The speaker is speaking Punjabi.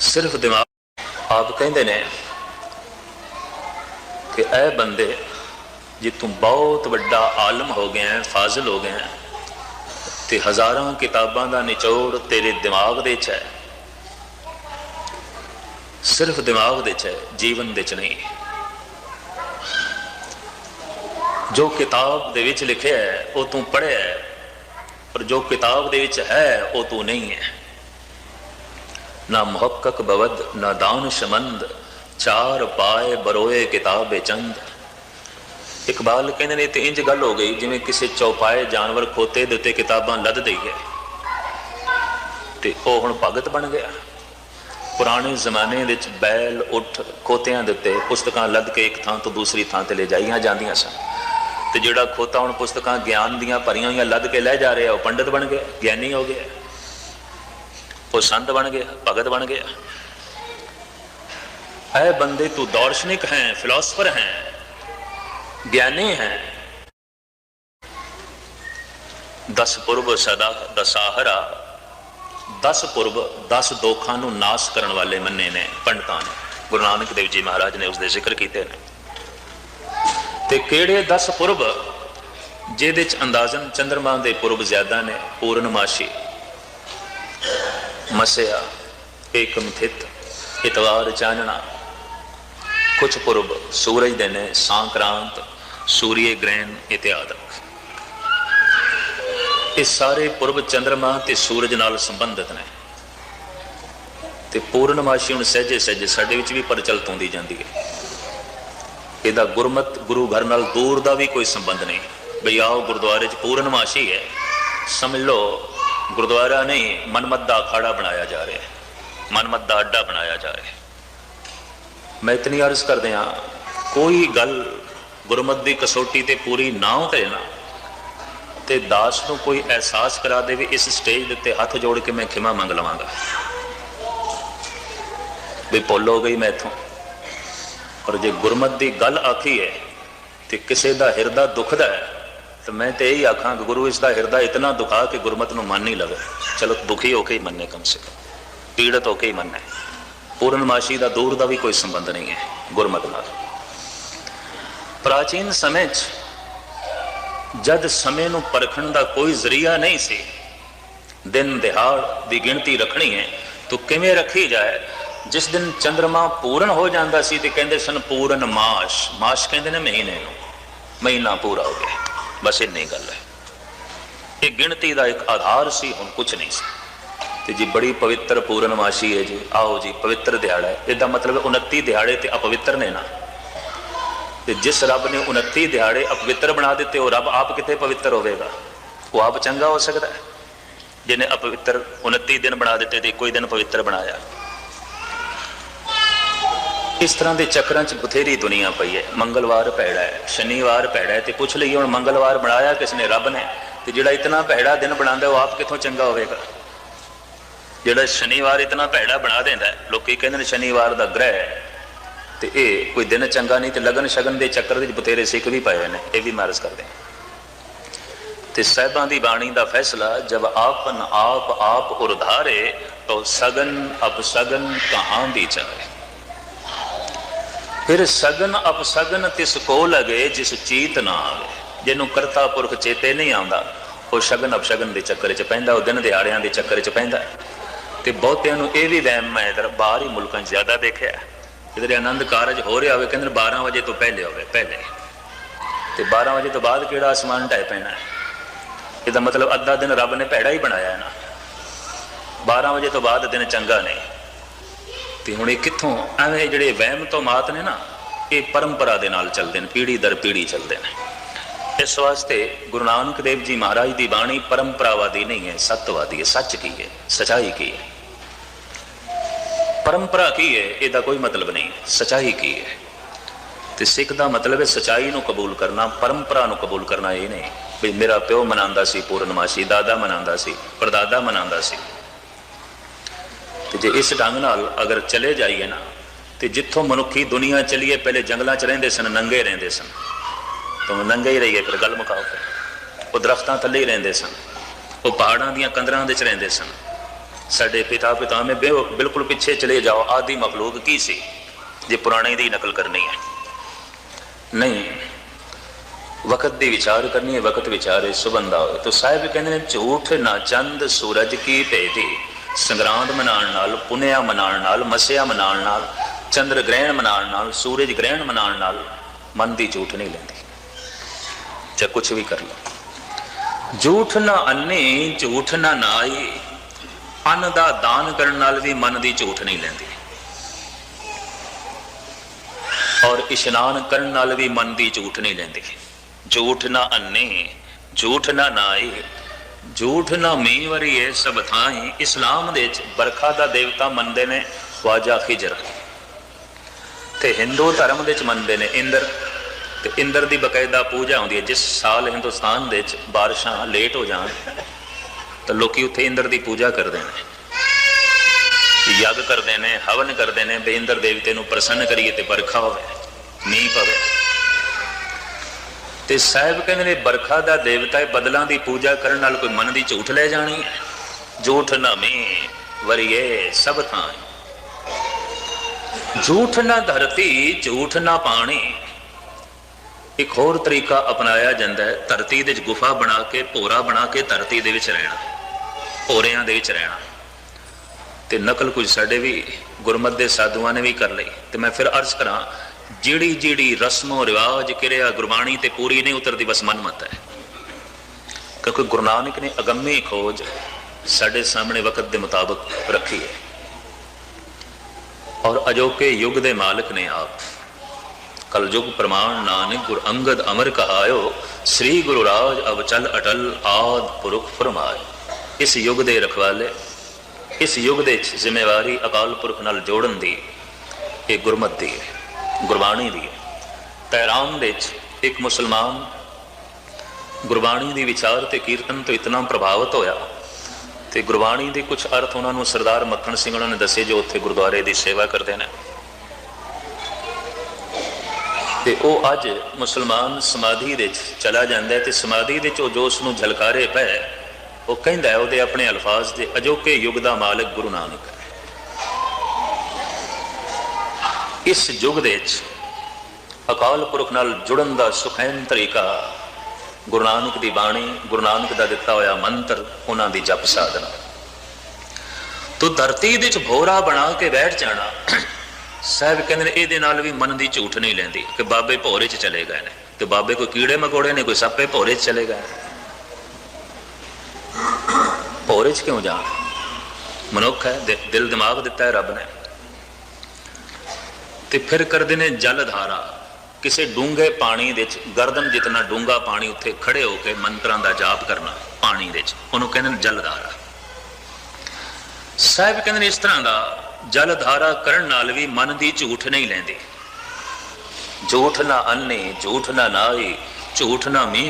ਸਿਰਫ ਦਿਮਾਗ ਆਪ ਕਹਿੰਦੇ ਨੇ ਕਿ ਐ ਬੰਦੇ ਜੇ ਤੂੰ ਬਹੁਤ ਵੱਡਾ ਆਲਮ ਹੋ ਗਿਆ ਹੈ ਫਾਜ਼ਿਲ ਹੋ ਗਿਆ ਹੈ ਤੇ ਹਜ਼ਾਰਾਂ ਕਿਤਾਬਾਂ ਦਾ ਨਿਚੋੜ ਤੇਰੇ ਦਿਮਾਗ ਦੇ ਚ ਹੈ। ਸਿਰਫ ਦਿਮਾਗ ਦੇ ਚ ਹੈ, ਜੀਵਨ ਦੇ ਚ ਨਹੀਂ। ਜੋ ਕਿਤਾਬ ਦੇ ਵਿੱਚ ਲਿਖਿਆ ਹੈ, ਉਹ ਤੂੰ ਪੜ੍ਹਿਆ ਹੈ, ਪਰ ਜੋ ਕਿਤਾਬ ਦੇ ਵਿੱਚ ਹੈ, ਉਹ ਤੂੰ ਨਹੀਂ ਹੈ। ਨਾ ਮੁਹੱਕਕ ਬਵਦ, ਨਾ ਦਾਨ ਸ਼ਮੰਦ, ਚਾਰ ਪਾਏ ਬਰੋਏ ਕਿਤਾਬੇ ਚੰਦ। ਇਕਬਾਲ ਕਹਿੰਦੇ ਨੇ ਤੇ ਇੰਜ ਗੱਲ ਹੋ ਗਈ, ਜਿਵੇਂ ਕਿਸੇ ਚੌਪਾਏ ਜਾਨਵਰ ਖੋਤੇ ਦੇ ਉੱਤੇ ਕਿਤਾਬਾਂ ਲੱਦ ਹੈ ਤੇ ਉਹ ਹੁਣ ਭਗਤ ਬਣ ਗਿਆ। ਪੁਰਾਣੇ ਜ਼ਮਾਨੇ ਵਿੱਚ ਬੈਲ, ਉੱਠ ਖੋਤਿਆਂ ਦੇ ਉੱਤੇ ਪੁਸਤਕਾਂ ਲੱਦ ਕੇ ਇੱਕ ਥਾਂ ਤੋਂ ਦੂਸਰੀ ਥਾਂ ਤੇ ਲੈ ਜਾਈਆਂ ਜਾਂਦੀਆਂ ਸਨ। ਤੇ ਜਿਹੜਾ ਖੋਤਾ ਹੁਣ ਪੁਸਤਕਾਂ ਗਿਆਨ ਦੀਆਂ ਭਰੀਆਂ ਹੋਈਆਂ ਲੱਦ ਕੇ ਲੈ ਜਾ ਰਿਹਾ, ਉਹ ਪੰਡਤ ਬਣ ਗਿਆ, ਗਿਆਨੀ ਹੋ ਗਿਆ। ਉਹ ਸੰਤ ਬਣ ਗਿਆ, ਭਗਤ ਬਣ ਗਿਆ। ਐ ਬੰਦੇ, ਤੂੰ ਦਾਰਸ਼ਨਿਕ ਹੈ, ਫਿਲਾਸਫਰ ਹੈ, ਗਿਆਨੀ ਹੈ। ਦਸ ਪੁਰਬ ਸਦਾ ਦਸਾਹਰਾ ਦਸ ਪੁਰਬ, ਦਸ ਦੋਖਾਂ ਨੂੰ ਨਾਸ਼ ਕਰਨ ਵਾਲੇ ਮੰਨੇ ਨੇ, ਪੰਡਤਾਂ ਨੇ। ਗੁਰੂ ਨਾਨਕ ਦੇਵ ਜੀ ਮਹਾਰਾਜ ਨੇ ਉਸ ਦੇ ਜ਼ਿਕਰ ਕੀਤੇ ਨੇ। ਤੇ ਕਿਹੜੇ ਦਸ ਪੁਰਬ, ਜਿਹਦੇ ਚ ਅੰਦਾਜ਼ਨ ਚੰ드ਰਮਾ ਦੇ ਪੁਰਬ ਜ਼ਿਆਦਾ ਨੇ, ਪੂਰਨਮਾਸ਼ੀ। ਮਸਿਆ, ਏਕਮ ਥਿਤ, ਇਤਵਾਰ ਚਾਨਣਾ। ਕੁਝ ਪੁਰਬ ਸੂਰਜ ਦੇ ਨੇ ਸੰਕ੍ਰਾਂਤ, ਸੂਰੀਏ ਗ੍ਰਹਿਣ ਇਤਿਆਦਿ ਇਹ ਸਾਰੇ ਪੁਰਬ ਚੰ드ਰਮਾ ਤੇ ਸੂਰਜ ਨਾਲ ਸੰਬੰਧਿਤ ਨੇ। ਤੇ ਪੂਰਨਮਾਸ਼ੀ ਹੁਣ ਸਹਿਜੇ ਸਹਿਜੇ ਸਾਡੇ ਵਿੱਚ ਵੀ ਪ੍ਰਚਲਿਤ ਹੁੰਦੀ ਜਾਂਦੀ ਹੈ। ਇਹਦਾ ਗੁਰਮਤ ਗੁਰੂ ਘਰ ਨਾਲ ਦੂਰ ਦਾ ਵੀ ਕੋਈ ਸੰਬੰਧ ਨਹੀਂ। ਬਈ ਆਓ ਗੁਰਦੁਆਰੇ 'ਚ ਪੂਰਨਮਾਸ਼ੀ ਹੈ। ਸਮਝ ਲਓ ਗੁਰਦੁਆਰਾ ਨਹੀਂ ਮਨਮਤ ਦਾ ਅਖਾੜਾ ਬਣਾਇਆ ਜਾ ਰਿਹਾ ਹੈ। ਮਨਮਤ ਦਾ ਅੱਡਾ ਬਣਾਇਆ ਜਾ ਰਿਹਾ ਹੈ। ਮੈਂ ਇਤਨੀ ਅਰਜ਼ ਕਰਦੇ ਹਾਂ, ਕੋਈ ਗੱਲ ਗੁਰਮਤ ਦੀ ਕਸੌਟੀ ਤੇ ਪੂਰੀ ਨਾ ਉਤਰੇ ਨਾ, ਤੇ ਦਾਸ ਨੂੰ ਕੋਈ ਅਹਿਸਾਸ ਕਰਾ ਦੇ ਵੀ ਇਸ ਸਟੇਜ ਦੇ ਉੱਤੇ ਹੱਥ ਜੋੜ ਕੇ ਮੈਂ ਖਿਮਾ ਮੰਗ ਲਵਾਂਗਾ। ਵੀ ਭੁੱਲ ਹੋ ਗਈ ਮੈਂ ਇਥੋਂ। ਪਰ ਜੇ ਗੁਰਮਤ ਦੀ ਗੱਲ ਆਖੀ ਹੈ, ਤੇ ਕਿਸੇ ਦਾ ਹਿਰਦਾ ਦੁਖਦਾ ਹੈ ਤਾਂ ਮੈਂ ਤੇ ਇਹੀ ਆਖਾਂ ਕਿ ਗੁਰੂ ਇਸ ਦਾ ਹਿਰਦਾ ਇਤਨਾ ਦੁਖਾ ਕਿ ਗੁਰਮਤ ਨੂੰ ਮੰਨ ਨਹੀਂ ਲਵੇ। ਚਲੋ ਦੁਖੀ ਹੋ ਕੇ ਹੀ ਮੰਨੇ ਕਮ ਸੇ ਕਮ। ਪੀੜਤ ਹੋ ਕੇ ਹੀ ਮੰਨੇ। ਪੂਰਨਮਾਸ਼ੀ ਦਾ ਦੂਰ ਦਾ ਵੀ ਕੋਈ ਸੰਬੰਧ ਨਹੀਂ ਹੈ ਗੁਰਮਤ ਨਾਲ। ਪ੍ਰਾਚੀਨ ਸਮੇਂ 'ਚ ਜਦ ਸਮੇਂ ਨੂੰ ਪਰਖਣ ਦਾ ਕੋਈ ਜ਼ਰੀਆ ਨਹੀਂ ਸੀ, ਦਿਨ ਦਿਹਾੜ ਦੀ ਗਿਣਤੀ ਰੱਖਣੀ ਹੈ, ਤਾਂ ਕਿਵੇਂ ਰੱਖੀ ਜਾਏ? ਜਿਸ ਦਿਨ ਚੰ드ਰਮਾ ਪੂਰਨ ਹੋ ਜਾਂਦਾ ਸੀ ਤੇ ਕਹਿੰਦੇ ਸਨ ਪੂਰਨ ਮਾਸ। ਮਾਸ ਕਹਿੰਦੇ ਨੇ ਮਹੀਨੇ ਨੂੰ। ਮਹੀਨਾ ਪੂਰਾ ਹੋ ਗਿਆ। ਬਸ ਇੰਨੀ ਗੱਲ ਹੈ। ਇਹ ਗਿਣਤੀ ਦਾ ਇੱਕ ਆਧਾਰ ਸੀ, ਹੁਣ ਕੁਝ ਨਹੀਂ ਸੀ। ਤੇ ਜੀ ਬੜੀ ਪਵਿੱਤਰ ਪੂਰਨਮਾਸ਼ੀ ਹੈ ਜੀ। ਆਓ ਜੀ, ਪਵਿੱਤਰ ਦਿਹਾੜਾ ਹੈ। ਇਹਦਾ ਮਤਲਬ 29 ਦਿਹਾੜੇ ਤੇ ਅਪਵਿੱਤਰ ਨੇ ਨਾ। ਤੇ ਜਿਸ ਰੱਬ ਨੇ 29 ਦਿਹਾੜੇ ਅਪਵਿੱਤਰ ਬਣਾ ਦਿੱਤੇ, ਉਹ ਰੱਬ ਆਪ ਕਿਤੇ ਪਵਿੱਤਰ ਹੋਵੇਗਾ? ਉਹ ਆਪ ਚੰਗਾ ਹੋ ਸਕਦਾ ਹੈ? ਜਿਹਨੇ ਅਪਵਿੱਤਰ 29 ਦਿਨ ਬਣਾ ਦਿੱਤੇ ਤੇ ਕੋਈ ਦਿਨ ਪਵਿੱਤਰ ਬਣਾਇਆ। ਇਸ ਤਰ੍ਹਾਂ ਦੇ ਚੱਕਰਾਂ 'ਚ ਬਥੇਰੀ ਦੁਨੀਆ ਪਈ ਹੈ। ਮੰਗਲਵਾਰ ਭੈੜਾ ਹੈ ਸ਼ਨੀਵਾਰ ਭੈੜਾ ਹੈ ਤੇ ਪੁੱਛ ਲਈਏ ਹੁਣ ਮੰਗਲਵਾਰ ਬਣਾਇਆ ਕਿਸ ਨੇ? ਰੱਬ ਨੇ। ਤੇ ਜਿਹੜਾ ਇਤਨਾ ਭੈੜਾ ਦਿਨ ਬਣਾਉਂਦਾ ਉਹ ਆਪ ਕਿੱਥੋਂ ਚੰਗਾ ਹੋਵੇਗਾ? ਜਿਹੜਾ ਸ਼ਨੀਵਾਰ ਇਤਨਾ ਭੈੜਾ ਬਣਾ ਦਿੰਦਾ ਹੈ, ਲੋਕੀ ਕਹਿੰਦੇ ਨੇ ਸ਼ਨੀਵਾਰ ਦਾ ਗ੍ਰਹਿ ਹੈ। ਤੇ ਇਹ ਕੋਈ ਦਿਨ ਚੰਗਾ ਨਹੀਂ ਤੇ ਲਗਨ ਸ਼ਗਨ ਦੇ ਚੱਕਰ ਵਿੱਚ ਬਥੇਰੇ ਸਿੱਖ ਵੀ ਪਏ ਨੇ ਇਹ ਵੀ ਮਾਰਸ ਕਰਦੇ ਹਾਂ ਤੇ ਸਹਿਬਾਂ ਦੀ ਬਾਣੀ ਦਾ ਫੈਸਲਾ ਜਬ ਆਪਨ ਆਪ ਆਪ ਉਰਧਾਰੇ ਤੋ ਸਗਨ ਅਪਸਗਨ ਕਹਾਂ ਦੀ ਚਾਹੇ। ਫਿਰ ਸਗਨ ਅਪਸਗਨ ਤਿਸ ਕੋ ਲਗੇ, ਜਿਸ ਚੀਤ ਨਾ ਆਵੇ। ਜਿਹਨੂੰ ਕਰਤਾ ਪੁਰਖ ਚੇਤੇ ਨਹੀਂ ਆਉਂਦਾ, ਉਹ ਸ਼ਗਨ ਅਪਸ਼ਗਨ ਦੇ ਚੱਕਰ 'ਚ ਪੈਂਦਾ, ਉਹ ਦਿਨ ਦਿਹਾੜਿਆਂ ਦੇ ਚੱਕਰ 'ਚ ਪੈਂਦਾ। ਤੇ ਬਹੁਤਿਆਂ ਨੂੰ ਇਹ ਵੀ ਵਹਿਮ ਮੈਂ ਇਧਰ ਬਾਹਰੀ ਮੁਲਕਾਂ 'ਚ ਜ਼ਿਆਦਾ ਦੇਖਿਆ। ਕਿਧਰੇ ਆਨੰਦ ਕਾਰਜ ਹੋ ਰਿਹਾ ਹੋਵੇ, ਕਹਿੰਦੇ 12 ਵਜੇ ਤੋਂ ਪਹਿਲੇ ਹੋਵੇ, ਪਹਿਲੇ। ਤੇ 12 ਵਜੇ ਤੋਂ ਬਾਅਦ ਕਿਹੜਾ ਅਸਮਾਨ ਢਹਿ ਪੈਣਾ ਹੈ? ਇਹਦਾ ਮਤਲਬ ਅੱਧਾ ਦਿਨ ਰੱਬ ਨੇ ਭੈੜਾ ਹੀ ਬਣਾਇਆ ਹੈ ਨਾ। 12 ਵਜੇ ਤੋਂ ਬਾਅਦ ਦਿਨ ਚੰਗਾ ਨਹੀਂ। ਤੇ ਹੁਣ ਇਹ ਕਿੱਥੋਂ? ਐਵੇਂ ਜਿਹੜੇ ਵਹਿਮ ਤੋਂ ਮਾਤ ਨੇ ਨਾ, ਇਹ ਪਰੰਪਰਾ ਦੇ ਨਾਲ ਚੱਲਦੇ ਨੇ ਪੀੜੀ ਦਰ ਪੀੜੀ ਚੱਲਦੇ ਨੇ। ਇਸ ਵਾਸਤੇ ਗੁਰੂ ਨਾਨਕ ਦੇਵ ਜੀ ਮਹਾਰਾਜ ਦੀ ਬਾਣੀ ਪਰੰਪਰਾਵਾਦੀ ਨਹੀਂ ਹੈ, ਸਤਵਾਦੀ ਹੈ, ਸੱਚ ਕੀ ਹੈ, ਸਚਾਈ ਕੀ ਹੈ? ਪਰੰਪਰਾ ਕੀ ਹੈ, ਇਹਦਾ ਕੋਈ ਮਤਲਬ ਨਹੀਂ, ਸਚਾਈ ਕੀ ਹੈ? ਤੇ ਸਿੱਖ ਦਾ ਮਤਲਬ ਹੈ ਸਚਾਈ ਨੂੰ ਕਬੂਲ ਕਰਨਾ, ਪਰੰਪਰਾ ਨੂੰ ਕਬੂਲ ਕਰਨਾ ਇਹ ਨਹੀਂ। ਵੀ ਮੇਰਾ ਪਿਓ ਮਨਾਉਂਦਾ ਸੀ, ਪੂਰਨਮਾਸ਼ੀ, ਦਾਦਾ ਮਨਾਉਂਦਾ ਸੀ ਪਰਦਾਦਾ ਮਨਾਉਂਦਾ ਸੀ। ਤੇ ਜੇ ਇਸ ਢੰਗ ਨਾਲ ਅਗਰ ਚਲੇ ਜਾਈਏ ਨਾ, ਤੇ ਜਿੱਥੋਂ ਮਨੁੱਖੀ ਦੁਨੀਆ ਚਲੀਏ, ਪਹਿਲੇ ਜੰਗਲਾਂ 'ਚ ਰਹਿੰਦੇ ਸਨ, ਨੰਗੇ ਰਹਿੰਦੇ ਸਨ। ਤਾਂ ਨੰਗੇ ਹੀ ਰਹੀਏ ਫਿਰ ਗੱਲ ਮੁਕਾਓ ਫਿਰ। ਉਹ ਦਰਖਤਾਂ ਥੱਲੇ ਹੀ ਰਹਿੰਦੇ ਸਨ। ਉਹ ਪਹਾੜਾਂ ਦੀਆਂ ਕੰਦਰਾਂ ਦੇ 'ਚ ਰਹਿੰਦੇ ਸਨ। ਸਾਡੇ ਪਿਤਾ ਪਿਤਾਮੇ ਬਿਲ- ਬਿਲਕੁਲ ਪਿੱਛੇ ਚਲੇ ਜਾਓ, ਆਦੀ ਮਖਲੂਕ ਕੀ ਸੀ? ਜੇ ਪੁਰਾਣੇ ਦੀ ਨਕਲ ਕਰਨੀ ਹੈ। ਨਹੀਂ, ਵਕਤ ਦੀ ਵਿਚਾਰ ਕਰਨੀ ਹੈ, ਵਕਤ ਵਿਚਾਰੇ ਸੁਬੰਦਾ ਹੋਵੇ। ਤਾਂ ਸਾਹਿਬ ਕਹਿੰਦੇ ਨੇ, ਝੂਠ ਨਾ ਚੰਦ ਸੂਰਜ ਕੀ ਭੇਦੀ ਸੰਗਰਾਂਦ ਮਨਾਉਣ ਨਾਲ, ਪੁਨਿਆ ਮਨਾਉਣ ਨਾਲ, ਮਸਿਆ ਮਨਾਉਣ ਨਾਲ, ਚੰਦਰ ਗ੍ਰਹਿਣ ਮਨਾਉਣ ਨਾਲ, ਸੂਰਜ ਗ੍ਰਹਿਣ ਮਨਾਉਣ ਨਾਲ ਮਨ ਦੀ ਝੂਠ ਨਹੀਂ ਲੈਂਦੀ। ਚਾਹੇ ਕੁਝ ਵੀ ਕਰ ਲਓ ਝੂਠ ਨਾ ਅੰਨੇ ਝੂਠ ਨਾ ਨਾਈ ਅੰਨ ਦਾ ਦਾਨ ਕਰਨ ਨਾਲ ਵੀ ਮਨ ਦੀ ਝੂਠ ਨਹੀਂ ਲੈਂਦੀ। ਔਰ ਇਸ਼ਨਾਨ ਕਰਨ ਨਾਲ ਵੀ ਮਨ ਦੀ ਝੂਠ ਨਹੀਂ ਲੈਂਦੀ। ਝੂਠ ਨਾ ਅੰਨੇ ਝੂਠ ਨਾ ਨਾਈ ਝੂਠ ਨਾ ਮੀਂਹ ਵਰੀਏ ਸਭ ਥਾਈ, ਇਸਲਾਮ ਦੇ ਵਿੱਚ ਬਰਖਾ ਦਾ ਦੇਵਤਾ ਮੰਨਦੇ ਨੇ, ਖਵਾਜਾ ਖਿਜਰ। ਤੇ ਹਿੰਦੂ ਧਰਮ ਦੇ ਵਿੱਚ ਮੰਨਦੇ ਨੇ ਇੰਦਰ। ਤੇ ਇੰਦਰ ਦੀ ਬਕਾਇਦਾ ਪੂਜਾ ਹੁੰਦੀ ਹੈ, ਜਿਸ ਸਾਲ ਹਿੰਦੁਸਤਾਨ ਦੇ ਵਿੱਚ ਬਾਰਿਸ਼ਾਂ ਲੇਟ ਹੋ ਜਾਣ, ਤਾਂ ਲੋਕੀ ਉੱਥੇ ਇੰਦਰ ਦੀ ਪੂਜਾ ਕਰਦੇ ਨੇ। ਯੱਗ ਕਰਦੇ ਨੇ, ਹਵਨ ਕਰਦੇ ਨੇ, ਵੀ ਇੰਦਰ ਦੇਵਤੇ ਨੂੰ ਪ੍ਰਸੰਨ ਕਰੀਏ ਤੇ ਬਰਖਾ ਹੋਵੇ, ਮੀਂਹ ਪਵੇ। ਤੇ ਸਾਹਿਬ ਕਹਿੰਦੇ ਨੇ, ਬਰਖਾ ਦਾ ਦੇਵਤਾ ਹੈ ਬਦਲਾਂ ਦੀ ਪੂਜਾ ਕਰਨ ਨਾਲ ਕੋਈ ਮਨ ਦੀ ਝੂਠ ਲੈ ਜਾਣੀ। ਹੈ ਝੂਠ ਨਾ ਵਰੀਏ ਸਭ ਥਾਂ। ਝੂਠ ਨਾ ਧਰਤੀ, ਝੂਠ ਨਾ ਪਾਣੀ। ਇੱਕ ਹੋਰ ਤਰੀਕਾ ਅਪਣਾਇਆ ਜਾਂਦਾ ਹੈ, ਧਰਤੀ ਦੇ ਵਿੱਚ ਗੁਫਾ ਬਣਾ ਕੇ, ਭੋਰਾ ਬਣਾ ਕੇ ਧਰਤੀ ਦੇ ਵਿੱਚ ਰਹਿਣਾ, ਭੋਰਿਆਂ ਦੇ ਵਿੱਚ ਰਹਿਣਾ। ਤੇ ਨਕਲ ਕੁਝ ਸਾਡੇ ਵੀ ਗੁਰਮਤ ਦੇ ਸਾਧੂਆਂ ਨੇ ਵੀ ਕਰ ਲਈ। ਤੇ ਮੈਂ ਫਿਰ ਅਰਜ਼ ਕਰਾਂ ਜਿਹੜੀ ਜਿਹੜੀ ਰਸਮੋ ਰਿਵਾਜ ਕਿਰਿਆ ਗੁਰਬਾਣੀ ਤੇ ਪੂਰੀ ਨਹੀਂ ਉਤਰਦੀ, ਬਸ ਮਨਮਤ ਹੈ। ਕਿਉਂਕਿ ਗੁਰੂ ਨਾਨਕ ਨੇ ਅਗੰਮੀ ਖੋਜ ਸਾਡੇ ਸਾਹਮਣੇ ਵਕਤ ਦੇ ਮੁਤਾਬਕ ਰੱਖੀ ਹੈ। ਔਰ ਅਜੋਕੇ ਯੁੱਗ ਦੇ ਮਾਲਕ ਨੇ ਆਪ, ਕਲਯੁਗ ਪ੍ਰਮਾਣ ਨਾਨਕ ਗੁਰ ਅੰਗਦ ਅਮਰ ਕਹਾਇਓ, ਸ੍ਰੀ ਗੁਰੂ ਰਾਜ ਅਵਚਲ ਅਟਲ ਆਦ ਪੁਰਖ ਫਰਮਾਏ। ਇਸ ਯੁੱਗ ਦੇ ਰਖਵਾਲੇ, ਇਸ ਯੁੱਗ ਦੇ ਜ਼ਿੰਮੇਵਾਰੀ ਅਕਾਲ ਪੁਰਖ ਨਾਲ ਜੋੜਨ ਦੀ ਇਹ ਗੁਰਮਤ ਦੀ ਹੈ। ਗੁਰਬਾਣੀ ਦੀ ਹੈ। ਤਹਿਰਾਨ ਦੇ ਵਿੱਚ ਇੱਕ ਮੁਸਲਮਾਨ ਗੁਰਬਾਣੀ ਦੀ ਵਿਚਾਰ ਤੇ ਕੀਰਤਨ ਤੋਂ ਇਤਨਾ ਪ੍ਰਭਾਵਿਤ ਹੋਇਆ ਤੇ ਗੁਰਬਾਣੀ ਦੇ ਕੁਝ ਅਰਥ ਉਹਨਾਂ ਨੂੰ ਸਰਦਾਰ ਮੱਖਣ ਸਿੰਘ ਉਹਨਾਂ ਨੇ ਦੱਸੇ ਜੋ ਉੱਥੇ ਗੁਰਦੁਆਰੇ ਦੀ ਸੇਵਾ ਕਰਦੇ ਨੇ। ਤੇ ਉਹ ਅੱਜ ਮੁਸਲਮਾਨ ਸਮਾਧੀ ਦੇ ਵਿੱਚ ਚਲਾ ਜਾਂਦਾ ਹੈ ਤੇ ਸਮਾਧੀ ਦੇ ਚ ਜੋ ਉਸ ਨੂੰ ਝਲਕਾਰੇ ਪਏ, ਉਹ ਕਹਿੰਦਾ ਹੈ ਉਹਦੇ ਆਪਣੇ ਅਲਫਾਜ਼ ਦੇ ਅਜੋਕੇ ਯੁੱਗ ਦਾ ਮਾਲਕ ਗੁਰੂ ਨਾਨਕ। ਹੈ ਇਸ ਯੁੱਗ ਦੇ ਵਿੱਚ ਅਕਾਲ ਪੁਰਖ ਨਾਲ ਜੁੜਨ ਦਾ ਸੁਖੈਨ ਤਰੀਕਾ ਗੁਰੂ ਨਾਨਕ ਦੀ ਬਾਣੀ, ਗੁਰੂ ਨਾਨਕ ਦਾ ਦਿੱਤਾ ਹੋਇਆ ਮੰਤਰ, ਉਹਨਾਂ ਦੀ ਜਪ ਸਾਧਨਾ। ਤੋ ਧਰਤੀ ਦੇ ਵਿੱਚ ਭੋਰਾ ਬਣਾ ਕੇ ਬੈਠ ਜਾਣਾ। ਸਾਹਿਬ ਕਹਿੰਦੇ ਨੇ, ਇਹਦੇ ਨਾਲ ਵੀ ਮਨ ਦੀ ਝੂਠ ਨਹੀਂ ਲੈਂਦੀ ਕਿ ਬਾਬੇ ਭੋਰੇ 'ਚ ਚਲੇ ਗਏ ਨੇ ਤੇ ਬਾਬੇ ਕੋਈ ਕੀੜੇ ਮਕੋੜੇ ਨੇ, ਕੋਈ ਸੱਪੇ ਭੋਰੇ 'ਚ ਚਲੇ ਗਏ ਭੋਰੇ 'ਚ ਕਿਉਂ ਜਾਣ? ਮਨੁੱਖ ਹੈ ਦਿਲ ਦਿਮਾਗ ਦਿੱਤਾ ਹੈ ਰੱਬ ਨੇ। ਤੇ ਫਿਰ ਕਰਦੇ ਨੇ ਜਲ ਧਾਰਾ ਕਿਸੇ ਡੂੰਘੇ ਪਾਣੀ ਦੇ ਵਿੱਚ ਗਰਦਨ ਜਿਤਨਾ ਡੂੰਘਾ ਪਾਣੀ ਉੱਥੇ ਖੜੇ ਹੋ ਕੇ ਮੰਤਰਾਂ ਦਾ ਜਾਪ ਕਰਨਾ, ਪਾਣੀ ਦੇ ਵਿੱਚ। ਉਹਨੂੰ ਕਹਿੰਦੇ ਨੇ ਜਲ ਧਾਰਾ ਸਾਹਿਬ ਕਹਿੰਦੇ ਨੇ ਇਸ ਤਰ੍ਹਾਂ ਦਾ ਜਲ ਧਾਰਾ ਕਰਨ ਨਾਲ ਵੀ ਮਨ ਦੀ ਝੂਠ ਨਹੀਂ ਲੈਂਦੇ। ਝੂਠ ਨਾ ਅੰਨੇ ਝੂਠ ਨਾ ਨਾਈ ਝੂਠ ਨਾ ਮੀਂਹ